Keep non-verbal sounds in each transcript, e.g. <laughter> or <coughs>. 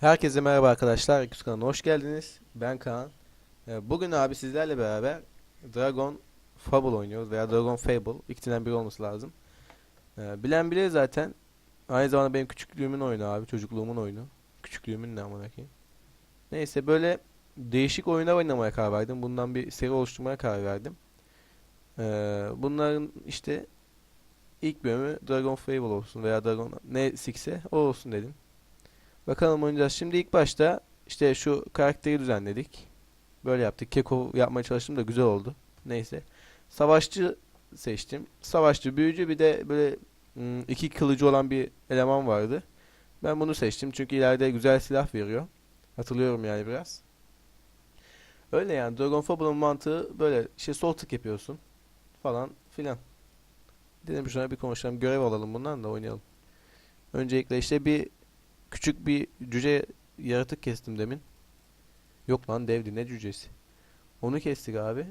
Herkese merhaba arkadaşlar. Eküs kanalına hoş geldiniz. Ben Kaan. Ee, Bugün abi sizlerle beraber Dragon Fable oynuyoruz veya Dragon Fable. İkisinden biri olması lazım. Ee, Bilen bilir zaten. Aynı zamanda benim küçüklüğümün oyunu abi. Çocukluğumun oyunu. Küçüklüğümün ne amına. Neyse böyle değişik oyunlar oynamaya karar verdim. Bundan bir seri oluşturmaya karar verdim. Ee, Bunların işte ilk bölümü Dragon Fable olsun veya Dragon ne sikse o olsun dedim. Bakalım oynayacağız. Şimdi ilk başta işte şu karakteri düzenledik. Böyle yaptık. Keko yapmaya çalıştım da güzel oldu. Neyse. Savaşçı seçtim. Savaşçı, büyücü bir de böyle ım, iki kılıcı olan bir eleman vardı. Ben bunu seçtim çünkü ileride güzel silah veriyor. Hatırlıyorum yani biraz. Öyle yani Dragon Fable'ın mantığı böyle işte sol tık yapıyorsun falan filan. Dedim şuna bir konuşalım. Görev alalım bundan da oynayalım. Öncelikle işte bir Küçük bir cüce yaratık kestim demin. Yok lan devdi ne cücesi. Onu kestik abi.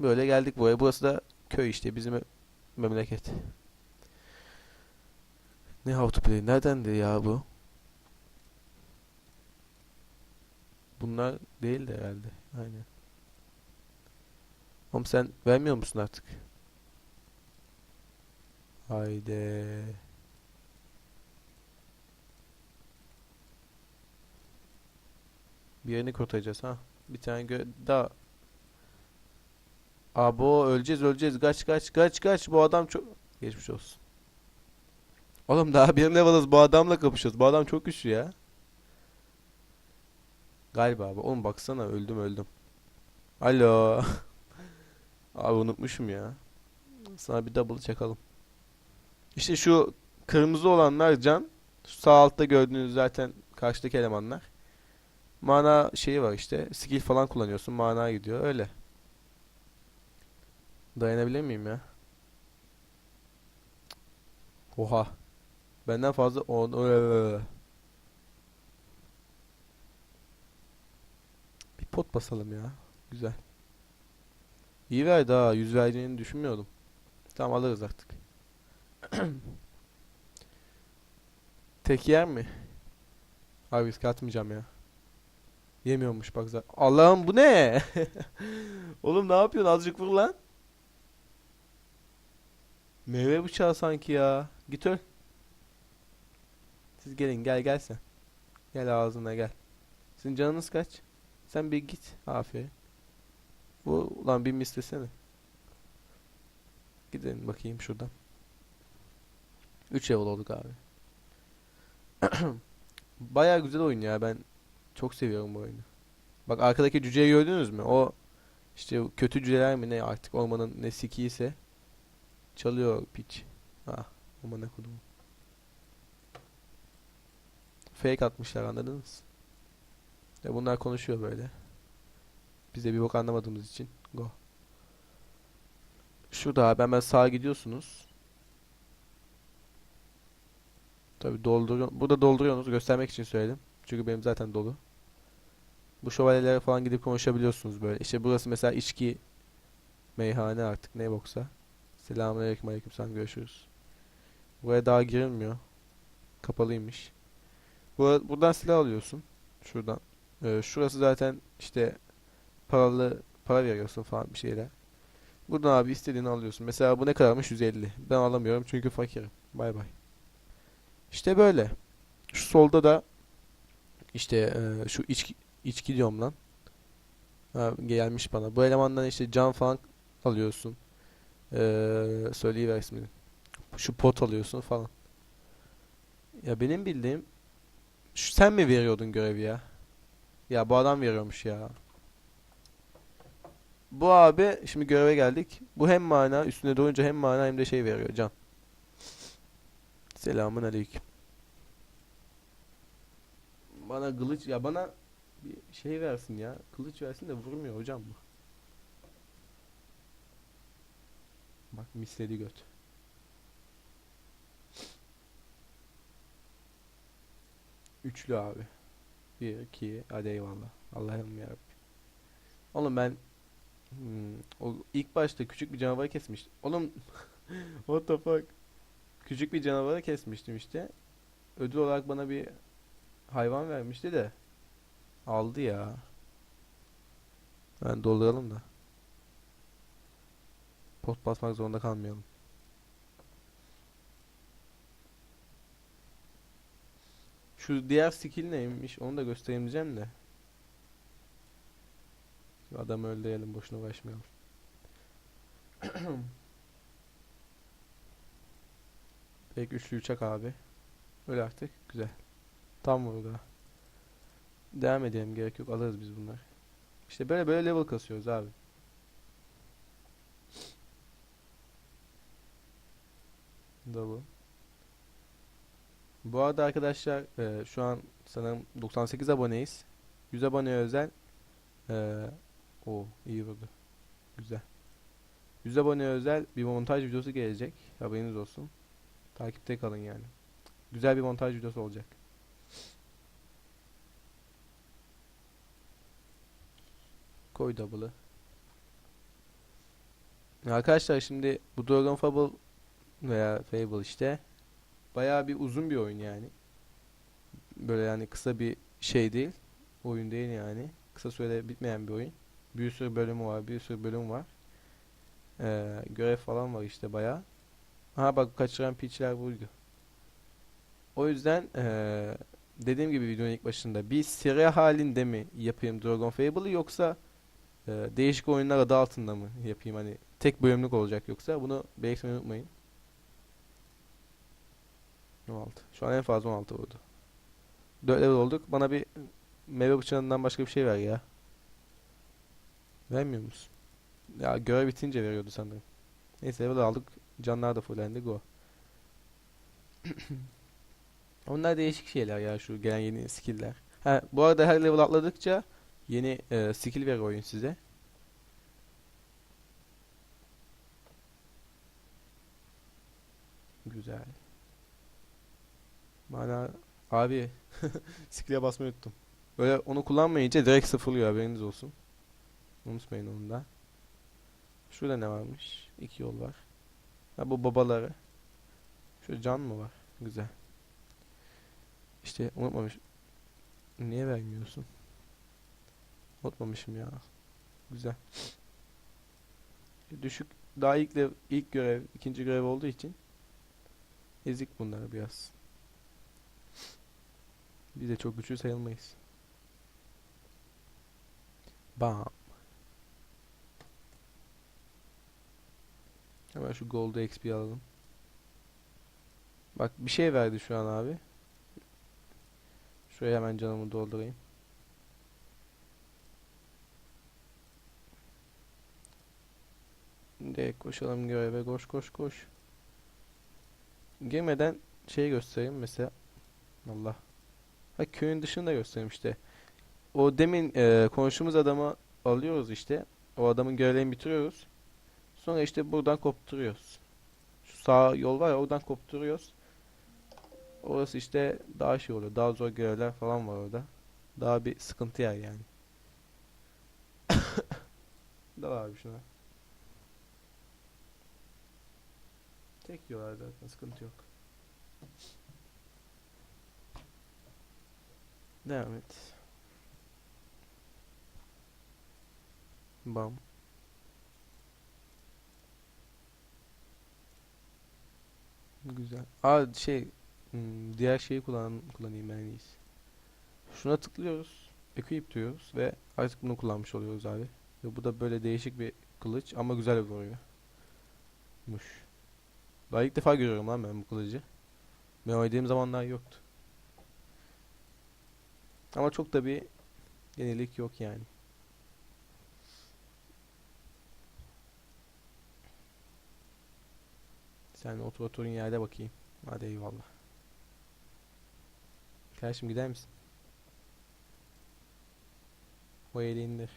Böyle geldik buraya. Burası da köy işte bizim me- memleket. Ne how to play? Neredendi ya bu? Bunlar değil de herhalde. Aynen. Oğlum sen vermiyor musun artık? Haydi. Yerini kurtaracağız ha. Bir tane gö daha. Abo öleceğiz öleceğiz. Kaç kaç kaç kaç. Bu adam çok geçmiş olsun. Oğlum daha bir level'ız bu adamla kapışıyoruz. Bu adam çok güçlü ya. Galiba abi. Oğlum baksana öldüm öldüm. Alo. <laughs> Abi unutmuşum ya. Sana bir double çakalım. İşte şu kırmızı olanlar can. Sağ altta gördüğünüz zaten karşıdaki elemanlar. Mana şeyi var işte. Skill falan kullanıyorsun. Mana gidiyor. Öyle. Dayanabilir miyim ya? Oha. Benden fazla on Bir pot basalım ya. Güzel. İyi verdi ha. Yüz verdiğini düşünmüyordum. Tamam alırız artık. <clears throat> Tek yer mi? Abi risk atmayacağım ya. Yemiyormuş bak zaten. Allah'ım bu ne? <laughs> Oğlum ne yapıyorsun? Azıcık vur lan. Meyve bıçağı sanki ya. Git öl. Siz gelin gel gel sen. Gel ağzına gel. Sizin canınız kaç? Sen bir git. Aferin. Bu ulan bir istesene. Gidelim bakayım şuradan. 3 level olduk abi. <clears throat> Baya güzel oyun ya ben çok seviyorum bu oyunu. Bak arkadaki cüceyi gördünüz mü? O işte kötü cüceler mi ne artık ormanın ne sikiyse çalıyor piç. Ah aman ne kodum. Fake atmışlar anladınız? Ya bunlar konuşuyor böyle. Biz de bir bok anlamadığımız için go. Şurada abi hemen sağa gidiyorsunuz. Tabi dolduruyor. Burada dolduruyorsunuz. Göstermek için söyledim. Çünkü benim zaten dolu. Bu şövalyelere falan gidip konuşabiliyorsunuz böyle. İşte burası mesela içki meyhane artık ne boksa. Selamünaleyküm aleykümselam görüşürüz. Buraya daha girilmiyor. Kapalıymış. Bu, buradan silah alıyorsun. Şuradan. Ee, şurası zaten işte paralı para veriyorsun falan bir şeyler. Buradan abi istediğini alıyorsun. Mesela bu ne kadarmış? 150. Ben alamıyorum çünkü fakirim. Bay bay. İşte böyle. Şu solda da işte e, şu içki, içki diyorum lan. Ha, gelmiş bana. Bu elemandan işte can falan alıyorsun. Ee, söyleyiver ismini. Şu pot alıyorsun falan. Ya benim bildiğim şu, sen mi veriyordun görevi ya? Ya bu adam veriyormuş ya. Bu abi şimdi göreve geldik. Bu hem mana üstüne doğunca hem mana hem de şey veriyor can. Selamun aleyküm. Bana kılıç ya bana bir şey versin ya. Kılıç versin de vurmuyor hocam bu. Bak misledi göt. Üçlü abi. Bir, iki, hadi eyvallah. Allah'ım ya. Oğlum ben hmm, o ilk başta küçük bir canavarı kesmiştim. Oğlum <laughs> what the fuck? Küçük bir canavarı kesmiştim işte. Ödül olarak bana bir hayvan vermişti de aldı ya. Ben dolduralım da. Pot basmak zorunda kalmayalım. Şu diğer skill neymiş onu da göstereyim diyeceğim de. Adamı öldürelim boşuna uğraşmayalım. <clears throat> Pek üçlü uçak abi. Öyle artık. Güzel. Tam burada. Devam edelim. Gerek yok. Alırız biz bunları. İşte böyle böyle level kasıyoruz abi. Double. Bu arada arkadaşlar e, şu an sanırım 98 aboneyiz. 100 aboneye özel e, o iyi vurdu. Güzel. 100 aboneye özel bir montaj videosu gelecek. Haberiniz olsun. Takipte kalın yani. Güzel bir montaj videosu olacak. Koy double'ı. Arkadaşlar şimdi bu Dragon Fable veya Fable işte bayağı bir uzun bir oyun yani. Böyle yani kısa bir şey değil. Oyun değil yani. Kısa sürede bitmeyen bir oyun. Bir sürü bölümü var, bir sürü bölüm var. Ee, görev falan var işte bayağı. Aha bak kaçıran piçler buydu. O yüzden eee, dediğim gibi videonun ilk başında bir seri halinde mi yapayım Dragon Fable'ı yoksa eee, değişik oyunlar adı altında mı yapayım hani tek bölümlük olacak yoksa bunu belirtmeyi unutmayın. 16. Şu an en fazla 16 vurdu. 4 level olduk. Bana bir meyve bıçağından başka bir şey ver ya. Vermiyor musun? Ya görev bitince veriyordu sanırım. Neyse level aldık. Canlar da fullendi. Go. <coughs> Onlar değişik şeyler ya şu gelen yeni skill'ler. Ha, bu arada her level atladıkça yeni e, skill veriyor oyun size. Güzel. Bana abi <laughs> skill'e basmayı unuttum. Böyle onu kullanmayınca direkt sıfırlıyor haberiniz olsun. Unutmayın onu da. Şurada ne varmış? İki yol var. Ha bu babaları. Şu can mı var? Güzel. İşte unutmamış. Niye vermiyorsun? Unutmamışım ya. Güzel. Düşük daha ilk lev- ilk görev, ikinci görev olduğu için ezik bunlar biraz. Biz de çok güçlü sayılmayız. Bam. Hemen şu Gold XP alalım. Bak bir şey verdi şu an abi. Şuraya hemen canımı doldurayım. Direkt koşalım göreve koş koş koş. Girmeden şey göstereyim mesela. Allah. Ha köyün dışını da göstereyim işte. O demin e, konuştuğumuz adamı alıyoruz işte. O adamın görevlerini bitiriyoruz. Sonra işte buradan kopturuyoruz. Şu sağ yol var ya oradan kopturuyoruz. Orası işte daha şey oluyor. Daha zor görevler falan var orada. Daha bir sıkıntı yer yani. <coughs> Dal abi şuna. Tek yiyorlar zaten sıkıntı yok. Devam et. Bam. Güzel. Aa şey hmm, diğer şeyi kullan kullanayım ben en iyisi. Şuna tıklıyoruz. Equip diyoruz ve artık bunu kullanmış oluyoruz abi. Ve bu da böyle değişik bir kılıç ama güzel vuruyor. Muş. Daha ilk defa görüyorum lan ben bu kılıcı. Ben oynadığım zamanlar yoktu. Ama çok da bir yenilik yok yani. Sen otur oturun yerde bakayım. Hadi eyvallah. Kardeşim gider misin? O eli indir.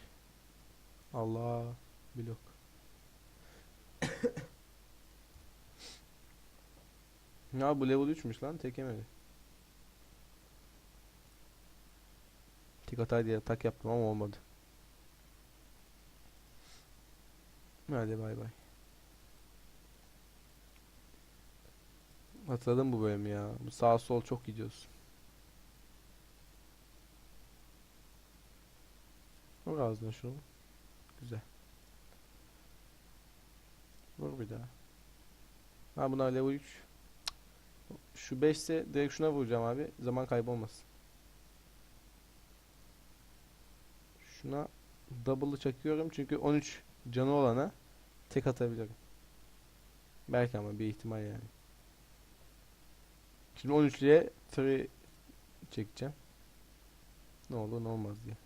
Allah blok. Ya bu level 3'müş lan tek yemedi. Tek atay diye atak yaptım ama olmadı. Hadi bay bay. Hatırladım bu bölümü ya. Bu sağ sol çok gidiyorsun. Vur ağzına şunu. Güzel. Vur bir daha. Ha buna level 3. Şu 5 ise direkt şuna vuracağım abi. Zaman kaybolmasın. Şuna double'ı çakıyorum çünkü 13 canı olana tek atabilirim. Belki ama bir ihtimal yani. Şimdi 13'lüye tree çekeceğim. Ne olur ne olmaz diye.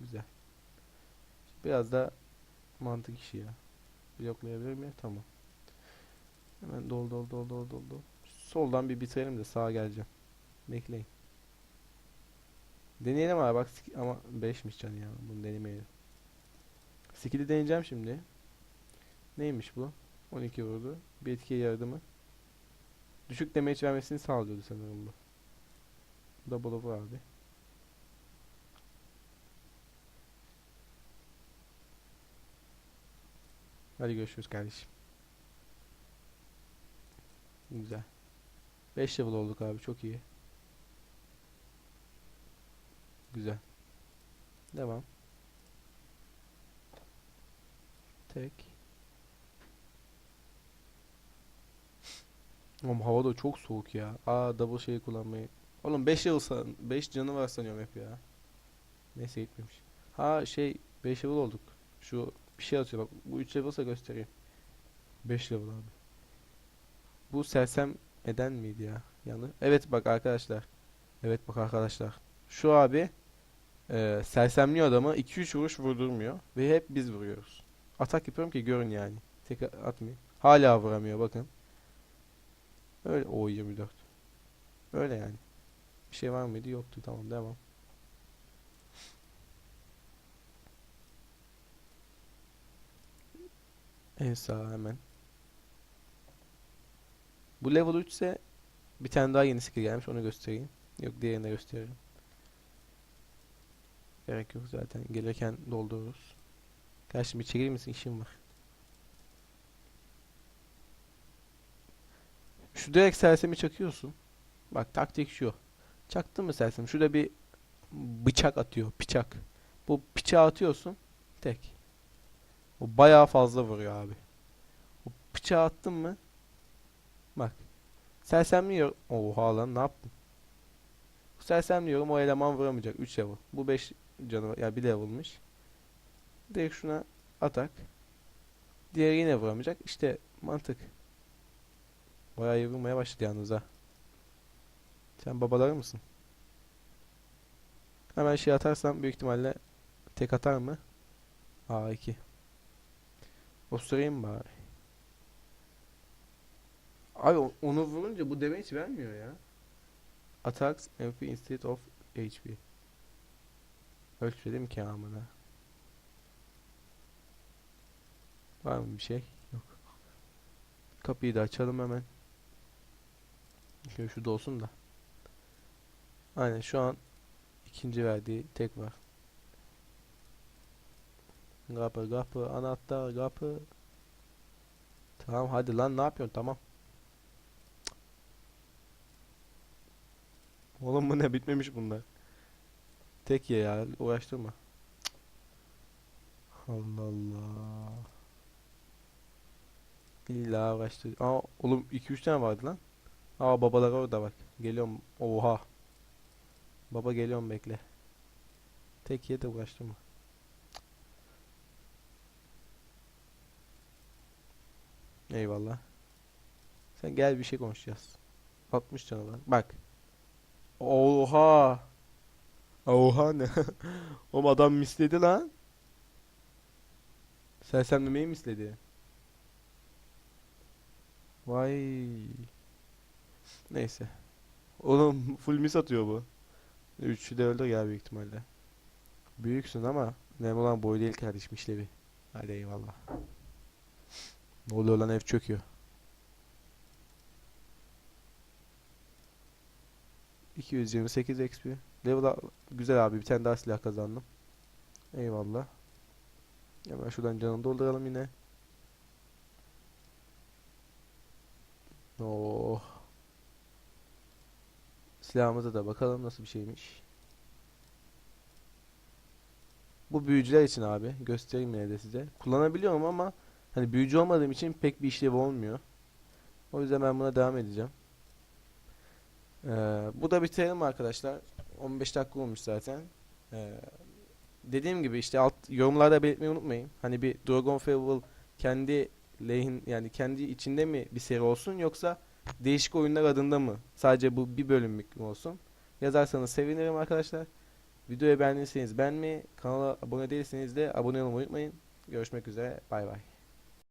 Güzel. Biraz da mantık işi ya. Bloklayabilir miyim? Tamam. Hemen dol dol dol dol dol dol. Soldan bir bitirelim de sağa geleceğim. Bekleyin. Deneyelim abi bak ama 5'miş can ya. Bunu denemeyelim. Skill'i deneyeceğim şimdi. Neymiş bu? 12 vurdu. Bir etkiye yaradı mı? Düşük damage vermesini sağlıyordu sanırım bu. Double vur abi. Hadi görüşürüz kardeşim. Güzel. 5 level olduk abi çok iyi. Güzel. Devam. Tek. Oğlum hava da çok soğuk ya. Aa double şeyi kullanmayı. Oğlum 5 level san 5 canı var sanıyorum hep ya. Neyse gitmemiş. Ha şey 5 level olduk. Şu bir şey atıyor bak. Bu 3 level'sa göstereyim. 5 level abi. Bu sersem eden miydi ya? Yanı. Evet bak arkadaşlar. Evet bak arkadaşlar. Şu abi e, sersemliyor adamı 2-3 vuruş vurdurmuyor. Ve hep biz vuruyoruz. Atak yapıyorum ki görün yani. Tek atmayayım. Hala vuramıyor bakın. Öyle. O 24. Öyle yani. Bir şey var mıydı? Yoktu. Tamam devam. En sağ hemen. Bu level 3 ise bir tane daha yeni skill gelmiş onu göstereyim. Yok diğerini de gösteririm. Gerek yok zaten. Gelirken doldururuz. Kardeşim bir çekilir misin? İşim var. Şu direkt sersemi çakıyorsun. Bak taktik şu. Çaktın mı sersemi? Şurada bir bıçak atıyor. Bıçak. Bu bıçağı atıyorsun. Tek. O bayağı fazla vuruyor abi. O bıçağı attın mı? Bak. Sersemliyor. Oha lan ne yaptın? Sersemliyorum o eleman vuramayacak. 3 level. Bu 5 canı. Ya bir level'mış. Direkt şuna atak. Diğeri yine vuramayacak. İşte mantık. Bayağı vurmaya başladı yalnız ha. Sen babaları mısın? Hemen şey atarsam büyük ihtimalle tek atar mı? A2. Osurayım bari. Abi onu vurunca bu damage vermiyor ya. Attacks MP instead of HP. Ölçmedim ki amına. Var mı bir şey? Yok. Kapıyı da açalım hemen. Şöyle şu olsun da. Aynen şu an ikinci verdiği tek var. Kapı kapı anahtar kapı. Tamam hadi lan ne yapıyorsun tamam. Oğlum bu ne bitmemiş bunlar. Tek ye ya uğraştırma. Allah Allah. İlla uğraştır. Aa oğlum 2-3 tane vardı lan. Aa babalar orada bak. Geliyorum. Oha. Baba geliyorum bekle. Tek ye de uğraştırma. Eyvallah. Sen gel bir şey konuşacağız. 60 canı var. Bak. Oha. Oha ne? <laughs> Oğlum adam misledi lan. Sersemlemeyi misledi. Vay. Neyse. Oğlum full mis atıyor bu. Üçü de öldü ya büyük ihtimalle. Büyüksün ama önemli olan boy değil kardeşim işlevi. Hadi eyvallah. Ne oluyor lan ev çöküyor. 228 XP. Level güzel abi bir tane daha silah kazandım. Eyvallah. Hemen şuradan canını dolduralım yine. Oh. Silahımıza da bakalım nasıl bir şeymiş. Bu büyücüler için abi. Göstereyim yine de size. Kullanabiliyorum ama hani büyücü olmadığım için pek bir işlevi olmuyor. O yüzden ben buna devam edeceğim. Ee, bu da bitirelim arkadaşlar. 15 dakika olmuş zaten. Ee, dediğim gibi işte alt yorumlarda belirtmeyi unutmayın. Hani bir Dragon Fable kendi lehin yani kendi içinde mi bir seri olsun yoksa değişik oyunlar adında mı? Sadece bu bir bölümlük mü olsun? Yazarsanız sevinirim arkadaşlar. Videoyu beğendiyseniz beğenmeyi, kanala abone değilseniz de abone olmayı unutmayın. Görüşmek üzere. Bay bay.